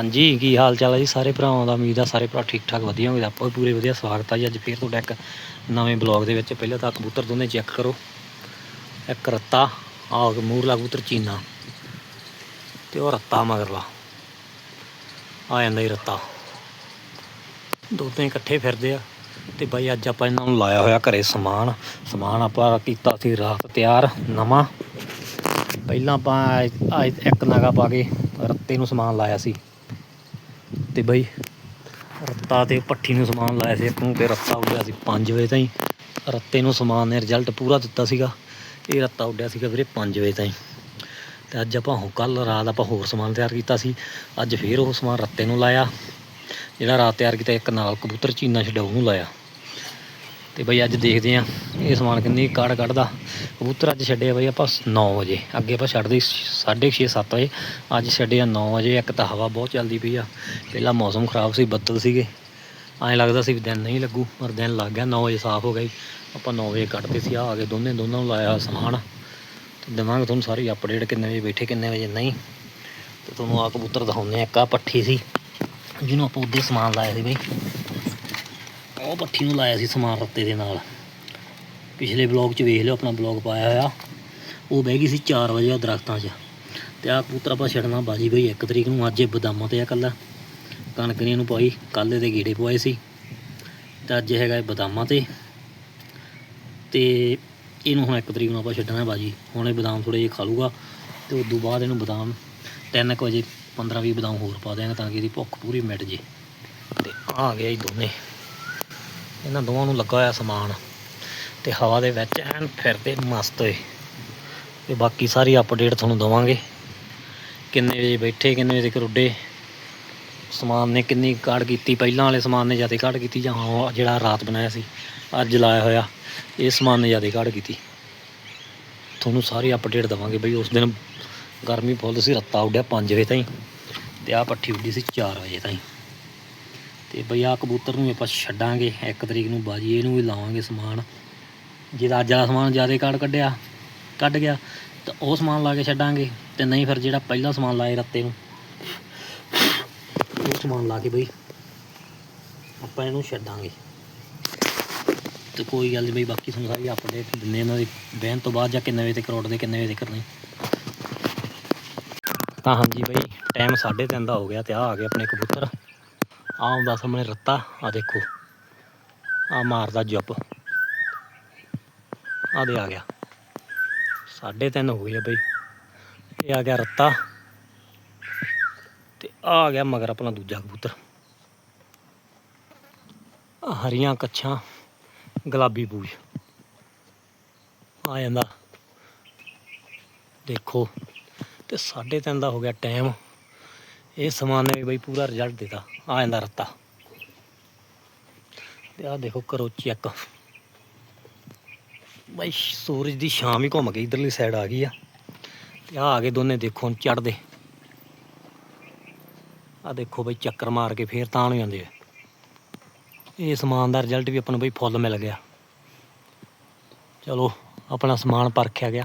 ਹਾਂਜੀ, ਕੀ ਹਾਲ ਚਾਲ ਹੈ ਜੀ? ਸਾਰੇ ਭਰਾਵਾਂ ਦਾ ਉਮੀਦ ਆ ਸਾਰੇ ਭਰਾ ਠੀਕ ਠਾਕ ਵਧੀਆ ਹੋਣਗੇ ਆਪਾਂ ਪੂਰੇ ਵਧੀਆ, ਸਵਾਗਤ ਆ ਜੀ। ਅੱਜ ਫੇਰ ਤੁਹਾਡਾ ਇੱਕ ਨਵੇਂ ਬਲੌਗ ਦੇ ਵਿੱਚ। ਪਹਿਲਾਂ ਤਾਂ ਕਬੂਤਰ ਦੋਨੇ ਚੈੱਕ ਕਰੋ। ਇੱਕ ਰੱਤਾ ਆ ਮੂਰਲਾ ਕਬੂਤਰ ਚੀਨਾ ਤੇ ਉਹ ਰੱਤਾ ਮਗਰਲਾ ਆ ਜਾਂਦਾ ਹੀ ਰੱਤਾ। ਦੋਨੇ ਇਕੱਠੇ ਫਿਰਦੇ ਆ ਤੇ ਬਾਈ ਅੱਜ ਆਪਾਂ ਇਹਨਾਂ ਨੂੰ ਲਾਇਆ ਹੋਇਆ ਘਰੇ ਸਮਾਨ। ਸਮਾਨ ਆਪਾਂ ਕੀਤਾ ਸੀ ਰਾਤ ਤਿਆਰ, ਨਵਾਂ। ਪਹਿਲਾਂ ਆਪਾਂ ਇੱਕ ਨਗਾ ਪਾ ਕੇ ਰੱਤੇ ਨੂੰ ਸਮਾਨ ਲਾਇਆ ਸੀ। ਤੇ ਬਈ ਰੱਤਾ ਤੇ ਪੱਠੀ ਨੂੰ ਸਮਾਨ ਲਾਇਆ ਸੀ ਇੱਕ ਨੂੰ ਤੇ ਰੱਤਾ ਉੱਡਿਆ ਸੀ 5 ਵਜੇ ਤਾਈਂ। ਰੱਤੇ ਨੂੰ ਸਮਾਨ ਨੇ ਰਿਜ਼ਲਟ ਪੂਰਾ ਦਿੱਤਾ ਸੀਗਾ। ਇਹ ਰੱਤਾ ਉੱਡਿਆ ਸੀਗਾ ਵੀਰੇ 5 ਵਜੇ ਤਾਈਂ। ਤੇ ਅੱਜ ਆਪਾਂ ਹੋ ਕੱਲ ਰਾਤ ਆਪਾਂ ਹੋਰ ਸਮਾਨ ਤਿਆਰ ਕੀਤਾ ਸੀ। ਅੱਜ ਫੇਰ ਉਹ ਸਮਾਨ ਰੱਤੇ ਨੂੰ ਲਾਇਆ। ਜਿਹੜਾ ਰਾਤ ਤਿਆਰ ਕੀਤਾ ਇੱਕ ਨਾਲ ਕਬੂਤਰ ਚੀਨਾ ਛਡਾਊ ਨੂੰ ਲਾਇਆ। ਤੇ ਬਈ ਅੱਜ ਦੇਖਦੇ ਆ ਇਹ ਸਮਾਨ ਕਿੰਨੀ ਕਾੜ ਕੱਢਦਾ। ਕਬੂਤਰ ਅੱਜ ਛੱਡੇ ਬਈ ਆਪਾਂ 9 ਵਜੇ। ਅੱਗੇ ਆਪਾਂ ਛੱਡਦੇ 6:30 7 ਵਜੇ। ਅੱਜ ਛੱਡੇ ਆ 9 ਵਜੇ। ਇੱਕ ਤਾਂ ਹਵਾ ਬਹੁਤ ਚੱਲਦੀ ਪਈ ਆ। ਪਹਿਲਾਂ ਮੌਸਮ ਖਰਾਬ ਸੀ, ਬੱਦਲ ਸੀਗੇ। ਐਂ ਲੱਗਦਾ ਸੀ ਵੀ ਦਿਨ ਨਹੀਂ ਲੱਗੂ, ਪਰ ਦਿਨ ਲੱਗ ਗਿਆ। 9 ਵਜੇ ਸਾਫ਼ ਹੋ ਗਈ ਆਪਾਂ 9 ਵਜੇ ਕੱਢਦੇ ਸੀ। ਆ ਆ ਕੇ ਦੋਨੇ, ਦੋਨਾਂ ਨੂੰ ਲਾਇਆ ਸਮਾਨ। ਤੇ ਦੇਵਾਂਗੇ ਤੁਹਾਨੂੰ ਸਾਰੀ ਅਪਡੇਟ ਕਿੰਨੇ ਵਜੇ ਬੈਠੇ, ਕਿੰਨੇ ਵਜੇ ਨਹੀਂ। ਤੇ ਤੁਹਾਨੂੰ ਆ ਕਬੂਤਰ ਦਿਖਾਉਂਦੇ ਆ ਇੱਕ ਆ ਪੱਠੀ ਸੀ, ਜਿਹਨੂੰ ਆਪਾਂ ਉੱਦੇ ਸਮਾਨ ਲਾਇਆ ਸੀ ਬਈ। ਉਹ ਪੱਠੀ ਨੂੰ ਲਾਇਆ ਸੀ ਸਮਾਨ ਰੱਤੇ ਦੇ ਨਾਲ। ਪਿਛਲੇ ਬਲੌਗ 'ਚ ਵੇਖ ਲਿਓ, ਆਪਣਾ ਬਲੌਗ ਪਾਇਆ ਹੋਇਆ। ਉਹ ਬਹਿ ਗਈ ਸੀ 4 ਵਜੇ ਆ ਦਰਖਤਾਂ 'ਚ। ਤੇ ਆ ਕਬੂਤਰ ਆਪਾਂ ਛੱਡਣਾ ਬਾਜੀ ਬਈ 1 ਤਰੀਕ ਨੂੰ ਅੱਜ ਇਹ ਬਦਾਮਾਂ ਤੇ ਆ ਕੱਲਾ ਕਣਕ ਨੇ ਇਹਨੂੰ ਪਾਈ ਕੱਲ ਇਹਦੇ ਗੀੜੇ ਪਵਾਏ ਸੀ। ਤੇ ਅੱਜ ਹੈਗਾ ਇਹ ਬਦਾਮਾਂ ਤੇ। ਤੇ ਇਹਨੂੰ ਹੁਣ 1 ਤਰੀਕ ਨੂੰ ਆਪਾਂ ਛੱਡਣਾ ਬਾਜੀ। ਹੁਣ ਇਹ ਬਦਾਮ ਥੋੜੇ ਜਿਹੇ ਖਾ ਲੂਗਾ ਤੇ ਉਸ ਤੋਂ ਬਾਅਦ ਇਹਨੂੰ ਬਦਾਮ 3 ਕੁ ਵਜੇ 15 20 ਬਦਾਮ ਹੋਰ ਪਾ ਦਿਆਂਗੇ ਤਾਂ ਕਿ ਇਹਦੀ ਭੁੱਖ ਪੂਰੀ ਮਿਟ ਜੇ। ਤੇ ਆ ਗਿਆ ਇਹ ਦੋਨੇ। ਇਹਨਾਂ ਦੋਵਾਂ ਨੂੰ ਲੱਗਾ ਹੋਇਆ ਸਮਾਨ ਤੇ ਹਵਾ ਦੇ ਵਿੱਚ ਐਨ ਫਿਰਦੇ ਮਸਤ ਹੋਏ। ਤੇ ਬਾਕੀ ਸਾਰੀ ਅਪਡੇਟ ਤੁਹਾਨੂੰ ਦਵਾਂਗੇ। ਕਿੰਨੇ ਵਜੇ ਬੈਠੇ, ਕਿੰਨੇ ਵਜੇ ਤੱਕ ਉੱਡੇ ਸਮਾਨ ਨੇ ਕਿੰਨੀ ਕਾਢ ਕੀਤੀ, ਪਹਿਲਾਂ ਵਾਲੇ ਸਮਾਨ ਨੇ ਜ਼ਿਆਦਾ ਕਾੜ ਕੀਤੀ ਜਾਂ ਉਹ ਜਿਹੜਾ ਰਾਤ ਬਣਾਇਆ ਸੀ, ਅੱਜ ਲਾਇਆ ਹੋਇਆ, ਇਹ ਸਮਾਨ ਨੇ ਜ਼ਿਆਦਾ ਕਾੜ ਕੀਤੀ। ਤੁਹਾਨੂੰ ਸਾਰੀ ਅਪਡੇਟ ਦਵਾਂਗੇ ਬਈ, ਉਸ ਦਿਨ ਗਰਮੀ ਫੁੱਲ ਸੀ, ਰੱਤਾ ਉੱਡਿਆ 5 ਵਜੇ ਤਾਈਂ ਤੇ ਆ ਪੱਠੀ ਉੱਡੀ ਸੀ 4 ਵਜੇ ਤਾਈਂ। ਤੇ ਬਈ ਆ ਕਬੂਤਰ ਨੂੰ ਆਪਾਂ ਛੱਡਾਂਗੇ, ਇੱਕ ਤਰੀਕ ਨੂੰ ਬਾਜੀ, ਇਹਨੂੰ ਵੀ ਲਾਵਾਂਗੇ ਸਮਾਨ। ਜਿਹਦਾ ਅੱਜ ਵਾਲਾ ਸਮਾਨ ਜ਼ਿਆਦਾ ਕਾਰਡ ਕੱਢਿਆ, ਕੱਢ ਗਿਆ, ਤਾਂ ਉਹ ਸਮਾਨ ਲਾ ਕੇ ਛੱਡਾਂਗੇ, ਤੇ ਨਹੀਂ ਫਿਰ ਜਿਹੜਾ ਪਹਿਲਾ ਸਮਾਨ ਲਾਏ ਰੱਤੇ ਨੂੰ, ਉਹ ਸਮਾਨ ਲਾ ਕੇ ਬਈ ਆਪਾਂ ਇਹਨੂੰ ਛੱਡਾਂਗੇ। ਤੇ ਕੋਈ ਗੱਲ ਨਹੀਂ ਬਈ, ਬਾਕੀ ਤੁਹਾਨੂੰ ਸਾਰੀ ਅਪਡੇਟ ਦਿੰਨੇ ਇਹਨਾਂ ਦੀ, ਬਹਿਣ ਤੋਂ ਬਾਅਦ ਜਾਂ ਕਿੰਨੇ ਵਜੇ ਤੱਕ ਰੋਡ ਦੇ, ਕਿੰਨੇ ਵਜੇ ਤੱਕ ਨਹੀਂ। ਤਾਂ ਹਾਂਜੀ ਬਈ ਟਾਈਮ 3:30 ਦਾ ਹੋ ਗਿਆ ਤੇ ਆ ਆ ਗਏ ਆਪਣੇ ਕਬੂਤਰ। ਆ ਆਉਂਦਾ ਸਾਹਮਣੇ ਰੱਤਾ ਆ ਦੇਖੋ। ਆ ਮਾਰਦਾ ਜੱਪ। ਆ ਦੇ ਆ ਗਿਆ। 3:30 ਹੋ ਗਏ ਆ ਬਈ। ਇਹ ਆ ਗਿਆ ਰੱਤਾ। ਤੇ ਆ ਆ ਗਿਆ ਮਗਰ ਆਪਣਾ ਦੂਜਾ ਕਬੂਤਰ। ਹਰੀਆਂ ਕੱਛਾਂ, ਗੁਲਾਬੀ ਪੂਛ ਆ ਜਾਂਦਾ। ਦੇਖੋ। ਤੇ 3:30 ਦਾ ਹੋ ਗਿਆ ਟਾਈਮ। ਇਹ ਸਮਾਨ ਨੇ ਬਈ ਪੂਰਾ ਰਿਜ਼ਲਟ ਦਿੱਤਾ, ਆ ਜਾਂਦਾ ਰੱਤਾ। ਤੇ ਆ ਦੇਖੋ ਕਰੋ ਚੈੱਕ। ਬਈ ਸੂਰਜ ਦੀ ਸ਼ਾਮ ਹੀ ਘੁੰਮ ਗਈ, ਇਧਰਲੀ ਸਾਈਡ ਆ ਗਈ ਆ। ਤੇ ਆ ਆ ਗਏ ਦੋਨੇ ਦੇਖੋ, ਹੁਣ ਚੜਦੇ ਆ ਦੇਖੋ ਬਈ ਚੱਕਰ ਮਾਰ ਕੇ ਫੇਰ ਤਾਂ ਨੂੰ ਜਾਂਦੇ ਆ ਇਹ ਸਮਾਨ ਦਾ ਰਿਜ਼ਲਟ ਵੀ ਆਪਾਂ ਨੂੰ ਬਈ ਫੁੱਲ ਮਿਲ ਗਿਆ। ਚਲੋ, ਆਪਣਾ ਸਮਾਨ ਪਰਖਿਆ ਗਿਆ।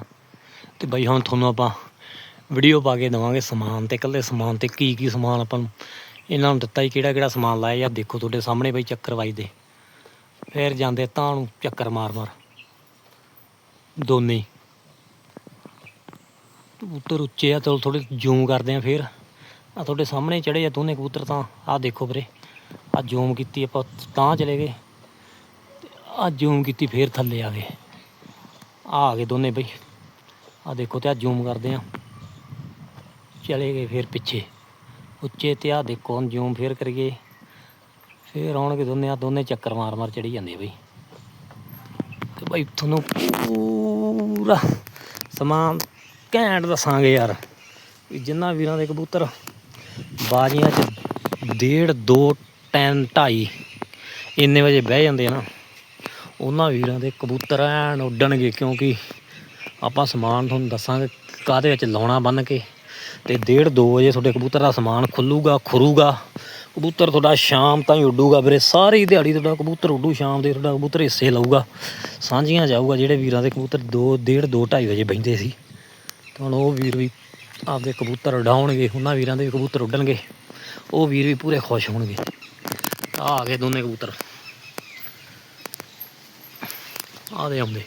ਤੇ ਬਈ ਹੁਣ ਤੁਹਾਨੂੰ ਆਪਾਂ ਵੀਡੀਓ ਪਾ ਕੇ ਦਵਾਂਗੇ ਸਮਾਨ ਤੇ ਇਕੱਲੇ ਸਮਾਨ ਤੇ ਕੀ ਕੀ ਸਮਾਨ ਆਪਾਂ ਨੂੰ। ਇਹਨਾਂ ਨੂੰ ਦਿੱਤਾ ਹੀ ਕਿਹੜਾ ਕਿਹੜਾ ਸਮਾਨ ਲਾਇਆ ਜਾਂ ਦੇਖੋ ਤੁਹਾਡੇ ਸਾਹਮਣੇ ਬਈ ਚੱਕਰ ਵੱਜਦੇ ਫੇਰ ਜਾਂਦੇ ਤਾਂ ਨੂੰ ਚੱਕਰ ਮਾਰ ਮਾਰ। ਦੋਨੇ ਕਬੂਤਰ ਉੱਚੇ ਆ, ਚਲੋ ਥੋੜੇ ਜ਼ੂਮ ਕਰਦੇ ਆ ਫੇਰ। ਆ ਤੁਹਾਡੇ ਸਾਹਮਣੇ ਚੜੇ ਆ ਦੋਨੇ ਕਬੂਤਰ ਤਾਂ। ਆ ਦੇਖੋ ਵੀਰੇ ਆ ਜ਼ੂਮ ਕੀਤੀ ਆਪਾਂ ਤਾਂ ਚਲੇ ਗਏ। ਤੇ ਆ ਜ਼ੂਮ ਕੀਤੀ ਫੇਰ ਥੱਲੇ ਆ ਗਏ। ਆ ਆ ਗਏ ਦੋਨੇ ਬਈ। ਆ ਦੇਖੋ ਤੇ ਆ ਜ਼ੂਮ ਕਰਦੇ ਆ। ਚਲੇ ਗਏ ਫਿਰ ਪਿੱਛੇ। ਉੱਚੇ ਤੇ ਆ ਦੇਖੋ, ਹੁਣ ਜ਼ੂਮ ਫੇਰ ਕਰੀਏ। ਫੇਰ ਆਉਣਗੇ ਦੋਨੇ ਆ ਦੋਨੇ ਚੱਕਰ ਮਾਰ ਮਾਰ ਚੜੀ ਜਾਂਦੇ ਬਈ। ਤੇ ਬਈ ਤੁਹਾਨੂੰ ਪੂਰਾ ਸਮਾਨ ਘੈਂਟ ਦੱਸਾਂਗੇ ਯਾਰ। ਵੀ ਜਿੰਨਾ ਵੀਰਾਂ ਦੇ ਕਬੂਤਰ, ਬਾਜੀਆਂ 'ਚ ਡੇਢ, ਦੋ ਟੈਨ ਢਾਈ ਇੰਨੇ ਵਜੇ ਬਹਿ ਜਾਂਦੇ ਆ ਨਾ, ਉਹਨਾਂ ਵੀਰਾਂ ਦੇ ਕਬੂਤਰ ਐਨ ਉੱਡਣਗੇ ਕਿਉਂਕਿ ਆਪਾਂ ਸਮਾਨ ਤੁਹਾਨੂੰ ਦੱਸਾਂਗੇ ਕਾਹਦੇ ਵਿੱਚ ਲਾਉਣਾ ਬੰਨ ਕੇ। ਤੇ ਡੇਢ 2 ਵਜੇ ਤੁਹਾਡੇ ਕਬੂਤਰ ਦਾ ਸਮਾਨ ਖੁੱਲੂਗਾ, ਖੁਰੂਗਾ। ਕਬੂਤਰ ਤੁਹਾਡਾ ਸ਼ਾਮ ਤਾਈਂ ਉੱਡੂਗਾ ਵੀਰੇ। ਸਾਰੀ ਦਿਹਾੜੀ ਤੁਹਾਡਾ ਕਬੂਤਰ ਉੱਡੂ, ਸ਼ਾਮ ਦੇ ਤੁਹਾਡਾ ਕਬੂਤਰ ਹਿੱਸੇ ਲਊਗਾ। ਸਾਂਝੀਆਂ ਜਾਊਗਾ ਜਿਹੜੇ ਵੀਰਾਂ ਦੇ ਕਬੂਤਰ 2 ਡੇਢ 2 2:30 ਵਜੇ ਬਹਿੰਦੇ ਸੀ। ਤੇ ਹੁਣ ਉਹ ਵੀਰ ਵੀ ਆਪਦੇ ਕਬੂਤਰ ਉਡਾਉਣਗੇ, ਉਹਨਾਂ ਵੀਰਾਂ ਦੇ ਵੀ ਕਬੂਤਰ ਉੱਡਣਗੇ। ਉਹ ਵੀਰ ਵੀ ਪੂਰੇ ਖੁਸ਼ ਹੋਣਗੇ। ਆ ਆ ਗਏ ਦੋਨੇ ਕਬੂਤਰ। ਆ ਦੇ ਆਉਂਦੇ।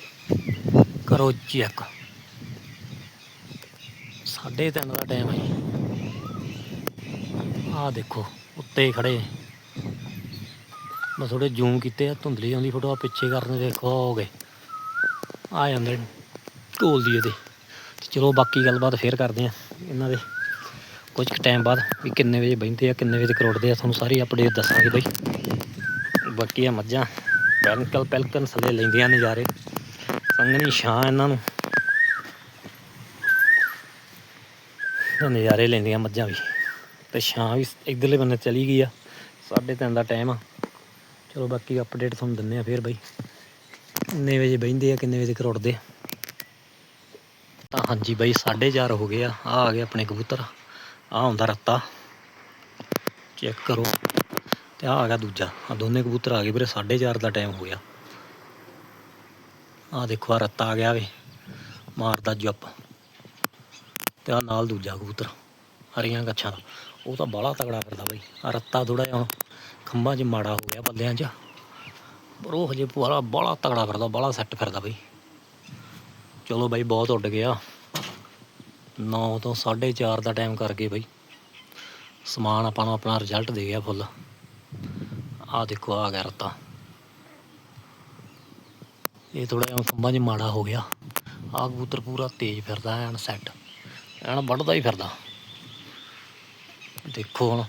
ਕਰੋ ਚੈੱਕ। ਸਾਢੇ ਤਿੰਨ ਦਾ ਟਾਈਮ ਹੈ ਆਹ ਦੇਖੋ, ਉੱਤੇ ਖੜੇ। ਮੈਂ ਥੋੜੇ ਜ਼ੂਮ ਕੀਤੇ ਆ, ਧੁੰਦਲੀ ਆਉਂਦੀ ਫੋਟੋ ਆ ਪਿੱਛੇ ਕਰਨ ਦੇਖੋ ਹੋ ਗਏ। ਆ ਜਾਂਦੇ ਢੋਲ ਦੀ ਇਹਦੇ। ਚਲੋ ਬਾਕੀ ਗੱਲਬਾਤ ਫੇਰ ਕਰਦੇ ਆ ਇਹਨਾਂ ਦੇ। ਕੁਝ ਕੁ ਟਾਈਮ ਬਾਅਦ ਵੀ ਕਿੰਨੇ ਵਜੇ ਬਹਿੰਦੇ ਆ, ਕਿੰਨੇ ਵਜੇ ਕਰੋੜਦੇ ਆ, ਤੁਹਾਨੂੰ ਸਾਰੀ ਅਪਡੇਟ ਦੱਸਾਂਗੇ ਬਈ। ਬਾਕੀ ਆ ਮੱਝਾਂ ਪੈਲਕਲ ਪੈਲਕਨ ਥੱਲੇ ਲੈਂਦੀਆਂ ਨਜ਼ਾਰੇ। ਸੰਗਣੀ ਛਾਂ ਇਹਨਾਂ ਨੂੰ। ਨਜ਼ਾਰੇ ਲੈਂਦੀਆਂ ਮੱਝਾਂ ਵੀ। ਤੇ ਛਾਂ ਵੀ ਇਧਰਲੇ ਬੰਨੇ ਚਲੀ ਗਈ ਆ। ਸਾਢੇ ਤਿੰਨ ਦਾ ਟਾਈਮ ਆ। ਚਲੋ ਬਾਕੀ ਅਪਡੇਟ ਤੁਹਾਨੂੰ ਦਿੰਨੇ ਆ ਫੇਰ ਬਾਈ। ਕਿੰਨੇ ਵਜੇ ਬਹਿੰਦੇ ਆ, ਕਿੰਨੇ ਵਜੇ ਕਰੋੜਦੇ ਤਾਂ ਹਾਂਜੀ ਬਾਈ 4:30 ਹੋ ਗਏ ਆ। ਆ ਆ ਗਏ ਆਪਣੇ ਕਬੂਤਰ। ਆ ਹੁੰਦਾ ਰੱਤਾ। ਚੈੱਕ ਕਰੋ। ਤੇ ਆ ਆ ਗਿਆ ਦੂਜਾ। ਆ ਦੋਨੇ ਕਬੂਤਰ ਆ ਗਏ ਵੀਰੇ 4:30 ਦਾ ਟਾਈਮ ਹੋ ਗਿਆ। ਆ ਦੇਖੋ, ਆ ਰੱਤਾ ਆ ਗਿਆ ਵੇ। ਮਾਰਦਾ ਜੱਪ। ਤੇ ਆ ਨਾਲ ਦੂਜਾ ਕਬੂਤਰ, ਹਰੀਆਂ ਗੱਛਾਂ ਦਾ ਉਹ ਤਾਂ ਬਾਹਲਾ ਤਗੜਾ ਕਰਦਾ ਬਈ। ਆ ਰੱਤਾ ਥੋੜਾ ਜਿਹਾ ਖੰਭਾਂ 'ਚ ਮਾੜਾ ਹੋ ਗਿਆ ਬੱਲਿਆਂ 'ਚ। ਪਰ ਉਹ ਹਜੇ ਬਾਹਲਾ ਬਾਹਲਾ ਤਗੜਾ ਕਰਦਾ ਬਾਹਲਾ ਸੈੱਟ ਫਿਰਦਾ ਬਈ। ਚਲੋ ਬਾਈ, ਬਹੁਤ ਉੱਡ ਗਿਆ। 9 ਤੋਂ 4:30 ਦਾ ਟਾਈਮ ਕਰਕੇ ਗਏ ਬਾਈ। ਸਮਾਨ ਆਪਾਂ ਨੂੰ ਆਪਣਾ ਰਿਜ਼ਲਟ ਦੇ ਗਿਆ ਫੁੱਲ। ਆਹ ਦੇਖੋ ਆ ਗਿਆ ਰੱਤਾ। ਇਹ ਥੋੜਾ ਜਿਹਾ ਖੰਭਾਂ 'ਚ ਮਾੜਾ ਹੋ ਗਿਆ। ਆਹ ਕਬੂਤਰ ਪੂਰਾ ਤੇਜ਼ ਫਿਰਦਾ, ਐਨ ਸੈੱਟ। ਐਨ ਵੱਢਦਾ ਹੀ ਫਿਰਦਾ। ਦੇਖੋ ਹੁਣ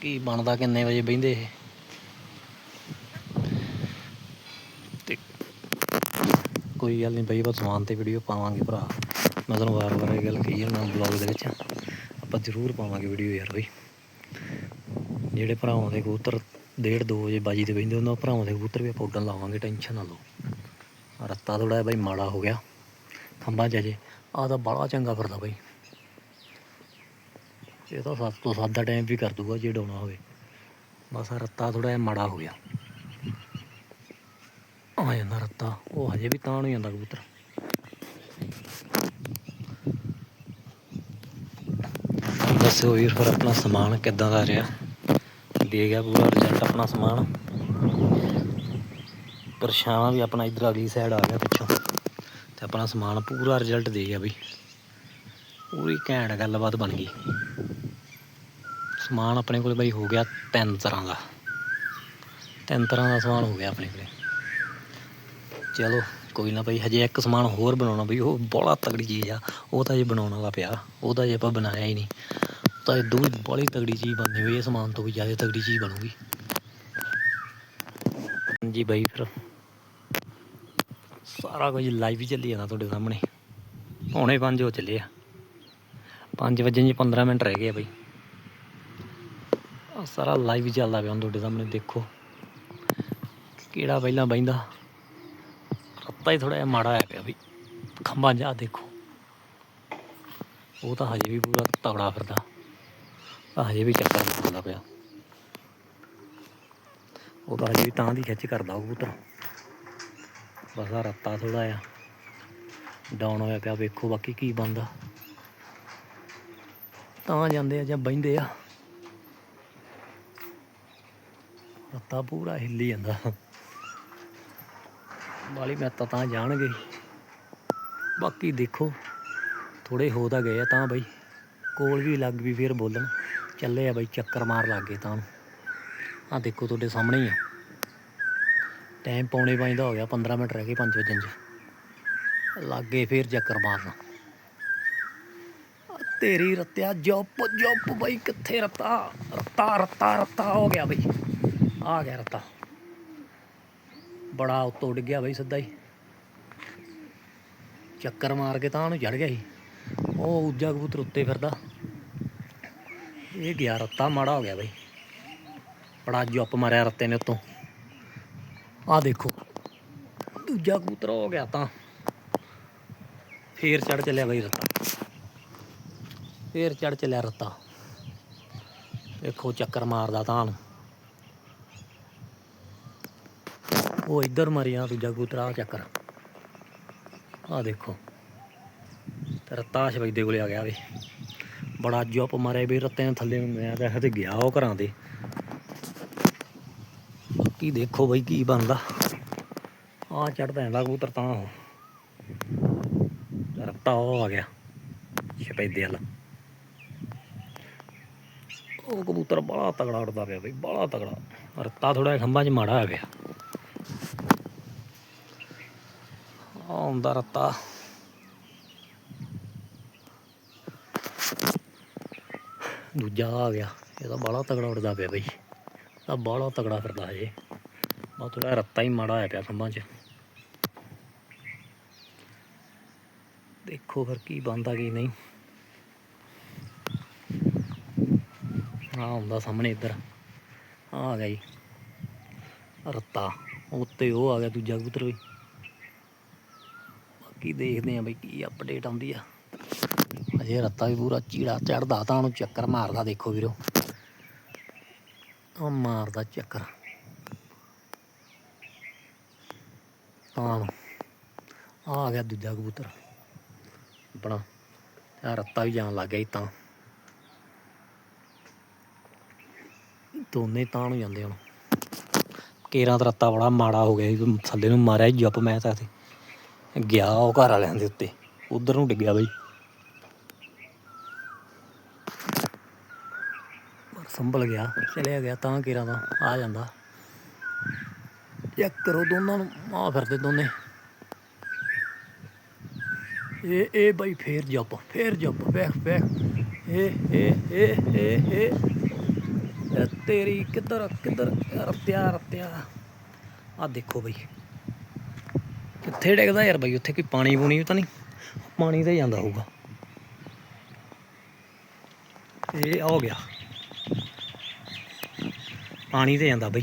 ਕੀ ਬਣਦਾ, ਕਿੰਨੇ ਵਜੇ ਬਹਿੰਦੇ ਇਹ। ਤੇ ਕੋਈ ਗੱਲ ਨਹੀਂ ਬਈ ਬਸ ਸਮਾਨ ਤੇ ਵੀਡੀਓ ਪਾਵਾਂਗੇ ਭਰਾ। ਮੈਂ ਤੁਹਾਨੂੰ ਵਾਰ-ਵਾਰ ਇਹ ਗੱਲ ਕਹੀ ਜਾਂਦਾ ਬਲੌਗ ਦੇ ਵਿੱਚ। ਆਪਾਂ ਜ਼ਰੂਰ ਪਾਵਾਂਗੇ ਵੀਡੀਓ ਯਾਰ ਬਈ। ਜਿਹੜੇ ਭਰਾਵਾਂ ਦੇ ਕਬੂਤਰ ਡੇਢ ਦੋ ਵਜੇ ਬਾਜੀ ਤੇ ਬਹਿੰਦੇ, ਉਹਨਾਂ ਭਰਾਵਾਂ ਦੇ ਕਬੂਤਰ ਵੀ ਆਪਾਂ ਉੱਡਣ ਲਾਵਾਂਗੇ, ਟੈਨਸ਼ਨ ਨਾ ਲਓ। ਰੱਤਾ ਥੋੜਾ ਬਾਈ ਮਾੜਾ ਹੋ ਗਿਆ। ਖੰਭਾਂ 'ਚ ਅਜੇ ਆਹ ਤਾਂ ਬੜਾ ਚੰਗਾ ਫਿਰਦਾ ਬਈ। ਇਹ ਤਾਂ ਸੱਤ ਤੋਂ ਸੱਤ ਦਾ ਟਾਈਮ ਵੀ ਕਰ ਦੂਗਾ ਜੇ ਡਾਉਣਾ ਹੋਵੇ। ਬਸ ਆਹ ਰੱਤਾ ਥੋੜਾ ਜਿਹਾ ਮਾੜਾ ਹੋ ਗਿਆ। ਆ ਜਾਂਦਾ ਰੱਤਾ। ਉਹ ਹਜੇ ਵੀ ਤਾਂ ਨਹੀਂ ਜਾਂਦਾ ਕਬੂਤਰ। ਦੱਸੋ ਵੀਰ ਫਿਰ ਆਪਣਾ ਸਮਾਨ ਕਿੱਦਾਂ ਦਾ ਰਿਹਾ? ਦੇ ਗਿਆ ਪੂਰਾ ਰਿਜ਼ਲਟ ਆਪਣਾ ਸਮਾਨ। ਪਰਛਾਵਾਂ ਵੀ ਆਪਣਾ ਇਧਰ ਅਗਲੀ ਸਾਈਡ ਆ ਗਿਆ ਪਿੱਛੋਂ। ਆਪਣਾ ਸਮਾਨ ਪੂਰਾ ਰਿਜ਼ਲਟ ਦੇ ਗਿਆ ਬਈ। ਪੂਰੀ ਘੈਂਟ ਗੱਲਬਾਤ ਬਣ ਗਈ। ਸਮਾਨ ਆਪਣੇ ਕੋਲ ਬਈ ਹੋ ਗਿਆ ਤਿੰਨ ਤਰ੍ਹਾਂ ਦਾ। ਤਿੰਨ ਤਰ੍ਹਾਂ ਦਾ ਸਮਾਨ ਹੋ ਗਿਆ ਆਪਣੇ ਕੋਲੇ। ਚਲੋ, ਕੋਈ ਨਾ ਭਾਈ ਹਜੇ ਇੱਕ ਸਮਾਨ ਹੋਰ ਬਣਾਉਣਾ ਬਈ, ਉਹ ਬੜਾ ਤਗੜੀ ਚੀਜ਼ ਆ। ਉਹ ਤਾਂ ਜੇ ਬਣਾਉਣ ਵਾਲਾ ਪਿਆ। ਉਹ ਤਾਂ ਜੇ ਆਪਾਂ ਬਣਾਇਆ ਹੀ ਨਹੀਂ। ਤਾਂ ਇਹ ਦੋ ਬੜੀ ਤਗੜੀ ਚੀਜ਼ ਬਣਨੀ ਹੋਈ ਇਹ ਸਮਾਨ ਤੋਂ ਵੀ ਜ਼ਿਆਦਾ ਤਗੜੀ ਚੀਜ਼ ਬਣੂਗੀ। ਹਾਂਜੀ ਬਾਈ ਫਿਰ। ਸਾਰਾ ਕੁਝ ਲਾਈਵ ਹੀ ਚੱਲੀ ਜਾਂਦਾ ਤੁਹਾਡੇ ਸਾਹਮਣੇ। ਪੌਣੇ 5 ਹੋ ਚੱਲੇ ਆ। 5 ਵਜੇ ਜੀ 15 ਮਿੰਟ ਰਹਿ ਗਏ ਆ ਬਾਈ। ਆਹ ਸਾਰਾ ਲਾਈਵ ਹੀ ਚੱਲਦਾ ਪਿਆ ਹੁਣ ਤੁਹਾਡੇ ਸਾਹਮਣੇ, ਦੇਖੋ। ਕਿਹੜਾ ਪਹਿਲਾਂ ਬਹਿੰਦਾ। ਰੱਤਾ ਹੀ ਥੋੜਾ ਜਿਹਾ ਮਾੜਾ ਆਇਆ ਪਿਆ ਬਈ। ਖੰਭਾ ਜਾ ਦੇਖੋ। ਉਹ ਤਾਂ ਹਜੇ ਵੀ ਪੂਰਾ ਤਗੜਾ ਫਿਰਦਾ। ਹਜੇ ਵੀ ਚੱਕਰ ਮਾਰਦਾ ਪਿਆ। ਉਹ ਤਾਂ ਹਜੇ ਵੀ ਤਾਂ ਦੀ ਖਿੱਚ ਕਰਦਾ ਉਹ ਕਬੂਤਰ। ਬਸ ਆ ਰੱਤਾ ਥੋੜਾ ਆ ਡਾਊਨ ਹੋਇਆ ਪਿਆ, ਵੇਖੋ ਬਾਕੀ ਕੀ ਬੰਦਾ ਤਾਂ ਜਾਂਦੇ ਆ ਜਾਂ ਬਹਿੰਦੇ ਆ। ਰੱਤਾ ਪੂਰਾ ਹਿੱਲੀ ਜਾਂਦਾ। ਵਾਲੀ ਮੈਂ ਤਾਂ ਜਾਣਗੇ। ਬਾਕੀ ਦੇਖੋ ਥੋੜੇ ਹੋ ਤਾਂ ਗਏ ਆ ਤਾਂ ਬਈ। ਕੋਲ ਵੀ ਲੱਗ ਵੀ ਫੇਰ ਬੋਲਣ। ਚੱਲੇ ਆ ਬਈ, ਚੱਕਰ ਮਾਰ ਲੱਗ ਗਏ ਤਾਂ ਆ ਦੇਖੋ ਤੁਹਾਡੇ ਸਾਹਮਣੇ ਹੀ ਆ। ਟਾਈਮ ਪੌਣੇ ਪੰਜ ਦਾ ਹੋ ਗਿਆ 15 ਮਿੰਟ ਰਹਿ ਗਏ 5 ਵਜੇ ਚ। ਲੱਗੇ ਫੇਰ ਚੱਕਰ ਮਾਰਨਾ। ਤੇਰੀ ਰੱਤਿਆ, ਜੱਪ ਜੱਪ ਬਈ, ਕਿੱਥੇ ਰੱਤਾ? ਰੱਤਾ ਰੱਤਾ ਰੱਤਾ, ਹੋ ਗਿਆ ਬਈ। ਆ ਗਿਆ ਰੱਤਾ। ਬੜਾ ਉੱਤੋਂ ਉੱਡ ਗਿਆ ਬਈ ਸਿੱਧਾ ਹੀ। ਚੱਕਰ ਮਾਰ ਕੇ ਤਾਂ ਉਹਨੂੰ ਚੜ ਗਿਆ ਸੀ। ਉਹ ਉੱਜਾ ਕਬੂਤਰ ਉੱਤੇ ਫਿਰਦਾ। ਇਹ ਗਿਆ, ਰੱਤਾ ਮਾੜਾ ਹੋ ਗਿਆ ਬਈ। ਬੜਾ ਜੱਪ ਮਾਰਿਆ ਰੱਤੇ ਨੇ ਉੱਤੋਂ। ਆ ਦੇਖੋ। ਦੂਜਾ ਕਬੂਤਰ ਹੋ ਗਿਆ ਤਾਂ। ਫੇਰ ਚੜ ਚੱਲਿਆ ਬਈ ਰੱਤਾ। ਫੇਰ ਚੜ ਚੱਲਿਆ ਰੱਤਾ। ਦੇਖੋ ਚੱਕਰ ਮਾਰਦਾ ਤਾਂ ਨੂੰ ਉਹ ਇੱਧਰ ਮਰਿਆ ਦੂਜਾ ਕਬੂਤਰ ਆ ਚੱਕਰ। ਆ ਦੇਖੋ। ਤੇ ਰਤਾਸ਼ ਬਈ ਦੇ ਕੋਲੇ ਆ ਗਿਆ ਵੇ। ਬੜਾ ਜੁੱਪ ਮਾਰੇ ਵੀ ਰੱਤੇ ਨੇ ਥੱਲੇ ਮੈਂ ਤਾਂ ਤੇ ਗਿਆ ਉਹ ਘਰਾਂ ਦੇ। ਬਾਕੀ ਦੇਖੋ ਬਈ, ਕੀ ਬਣਦਾ? ਆ ਚੜਦਾ ਜਾਂਦਾ ਕਬੂਤਰ ਤਾਂ ਉਹ। ਰੱਤਾ ਉਹ ਆ ਗਿਆ। ਛਪੈਦੇ ਵਾਲਾ ਉਹ ਕਬੂਤਰ ਬੜਾ ਤਗੜਾ ਉੱਡਦਾ ਪਿਆ ਬਈ, ਬੜਾ ਤਗੜਾ ਰੱਤਾ ਥੋੜਾ ਖੰਭਾਂ 'ਚ ਮਾੜਾ ਹੋਇਆ ਪਿਆ। ਆ ਆਉਂਦਾ ਰੱਤਾ ਦੂਜਾ ਆ ਗਿਆ। ਇਹ ਤਾਂ ਬੜਾ ਤਗੜਾ ਉੱਡਦਾ ਪਿਆ ਬਈ। ਤਾਂ ਬੜਾ ਤਗੜਾ ਫਿਰਦਾ ਹਜੇ ਬਾ ਥੋੜਾ ਰੱਤਾ ਹੀ ਮਾੜਾ ਹੋਇਆ ਪਿਆ ਖੰਭਾਂ 'ਚ। ਦੇਖੋ ਫਿਰ ਕੀ ਬਣਦਾ ਕੀ ਨਹੀਂ। ਆ ਹੁੰਦਾ ਸਾਹਮਣੇ ਇੱਧਰ। ਆ ਆ ਗਿਆ ਜੀ। ਰੱਤਾ। ਉੱਤੇ ਉਹ ਆ ਗਿਆ ਦੂਜਾ ਕਬੂਤਰ ਵੀ। ਬਾਕੀ ਦੇਖਦੇ ਆ ਬਈ ਕੀ ਅਪਡੇਟ ਆਉਂਦੀ ਆ। ਅਜੇ ਰੱਤਾ ਵੀ ਪੂਰਾ ਚੀੜਾ ਚੜਦਾ ਤਾਂ ਉਹਨੂੰ ਚੱਕਰ ਮਾਰਦਾ ਦੇਖੋ ਵੀਰੋ। ਉਹ ਮਾਰਦਾ ਚੱਕਰ। ਤਾਂ ਨੂੰ। ਆ ਗਿਆ ਦੂਜਾ ਕਬੂਤਰ। ਆਪਣਾ ਤੇ ਰੱਤਾ ਵੀ ਜਾਣ ਲੱਗ ਗਿਆ ਜੀ ਤਾਂ। ਦੋਨੇ ਤਾਂ ਨੂੰ ਜਾਂਦੇ ਹੁਣ। ਕੇਰਾਂ ਦਾ ਰੱਤਾ ਬੜਾ ਮਾੜਾ ਹੋ ਗਿਆ ਸੀ, ਥੱਲੇ ਨੂੰ ਮਾਰਿਆ ਸੀ ਜੱਪ ਮੈਂ ਤਾਂ ਤੇ ਗਿਆ ਉਹ ਘਰ ਵਾਲਿਆਂ ਦੇ ਉੱਤੇ। ਉਧਰ ਨੂੰ ਡਿੱਗਿਆ ਬਈ। ਸੰਭਲ ਗਿਆ, ਚਲਿਆ ਗਿਆ ਤਾਂ ਕੇਰਾਂ ਦਾ, ਆ ਜਾਂਦਾ। ਚੈੱਕ ਕਰੋ ਦੋਨਾਂ ਨੂੰ ਆ ਫਿਰਦੇ ਦੋਨੇ। ਇਹ ਇਹ ਬਾਈ ਫੇਰ ਜੱਪ ਫੇਰ ਜੱਪ, ਵੇਖ ਵੇਖ। ਇਹ ਇਹ ਇਹ ਇਹ ਇਹ। ਤੇਰੀ ਕਿੱਧਰ ਕਿੱਧਰ? ਰੱਤਿਆ ਰੱਤਿਆ ਆ ਦੇਖੋ ਬਈ। ਕਿੱਥੇ ਡਿੱਗਦਾ ਯਾਰ ਬਈ, ਉੱਥੇ ਕੋਈ ਪਾਣੀ ਪੂਣੀ ਤਾਂ ਨਹੀਂ? ਪਾਣੀ ਤੇ ਜਾਂਦਾ ਹੋਊਗਾ। ਇਹ ਆ ਹੋ ਗਿਆ। ਪਾਣੀ ਤੇ ਜਾਂਦਾ ਬਈ।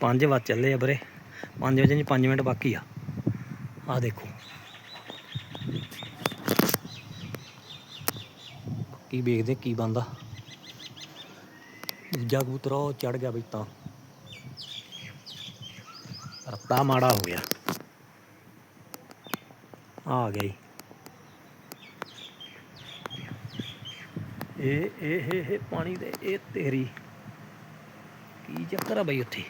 5 ਵਜੇ ਚੱਲੇ ਆ ਬਰੇ 5 ਵਜੇ 5 ਮਿੰਟ ਬਾਕੀ ਆ। ਆ ਦੇਖੋ। ਕੀ ਵੇਖਦੇ, ਕੀ ਬੰਦਾ ਦੂਜਾ ਕਬੂਤਰ, ਉਹ ਚੜ ਗਿਆ ਬਈ ਤਾਂ। ਰੱਤਾ ਮਾੜਾ ਹੋ ਗਿਆ। ਆ ਗਿਆ ਇਹ ਇਹ ਇਹ ਇਹ ਪਾਣੀ ਦੇ ਇਹ ਤੇਰੀ। ਕੀ ਚੱਕਰ ਆ ਬਈ ਉੱਥੇ?